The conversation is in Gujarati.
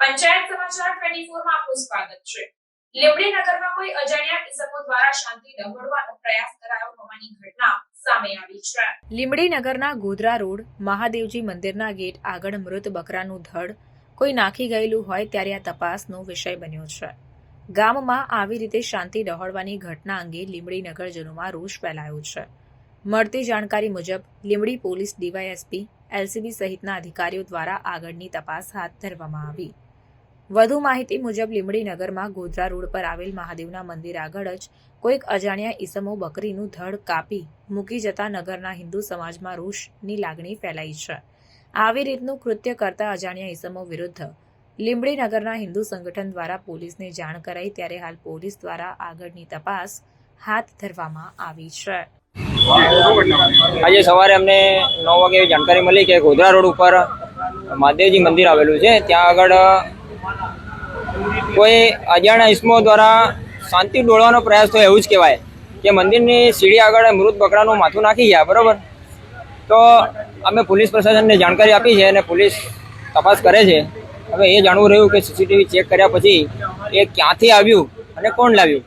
પંચાયત સમાચાર 24 માં આપનું સ્વાગત છે. લીંબડી નગરમાં કોઈ અજાણ્યા ઇસમો દ્વારા શાંતિ ડહોળવાનો પ્રયાસ કરાયો હોવાની ઘટના સામે નગરના ગોધરા રોડ, મહાદેવજી મંદિરના ગેટ આગળ મૃત બકરાનું ધડ, કોઈ નાખી ગયેલું હોય ત્યારે આ તપાસનો વિષય બન્યો છે. ગામમાં આવી રીતે શાંતિ ડહોળવાની ઘટના અંગે લીંબડી નગરજનોમાં રોષ ફેલાયો છે. મળતી જાણકારી મુજબ, લીંબડી પોલીસ ડીવાયએસપી, એલસીબી સહિતના અધિકારીઓ દ્વારા આગળની તપાસ હાથ ધરવામાં આવી. વધુ માહિતી મુજબ લીંબડીનગરમાં ગોધરા રોડ પર આવેલ મહાદેવના મંદિર આગળ જ કોઈક અજાણ્યા ઈસમો બકરીનું ધડ કાપી મૂકી જતા નગરના હિન્દુ સમાજમાં રોષની લાગણી ફેલાઈ છે. આવી રીતનું કૃત્ય કરતા અજાણ્યા ઈસમો વિરુદ્ધ લીંબડીનગરના હિન્દુ સંગઠન દ્વારા પોલીસને જાણ કરાઈ ત્યારે હાલ પોલીસ દ્વારા આગળની તપાસ હાથ ધરવામાં આવી છે. આજે સવારે અમને નવ વાગે જાણકારી મળી કે ગોધરા રોડ ઉપર મહાદેવજી મંદિર આવેલું છે. ત્યાં આગળ કોઈ અજાણ્યા ઇસમો દ્વારા શાંતિ ડોળવાનો પ્રયાસ થયો એવું જ કહેવાય કે મંદિરની સીડી આગળ મૃત બકરાનું માથું નાખી ગયા, બરાબર? તો અમે પોલીસ પ્રશાસનને જાણકારી આપી છે અને પોલીસ તપાસ કરે છે. હવે એ જાણવું રહ્યું કે સીસીટીવી ચેક કર્યા પછી એ ક્યાંથી આવ્યું અને કોણ લાવ્યું?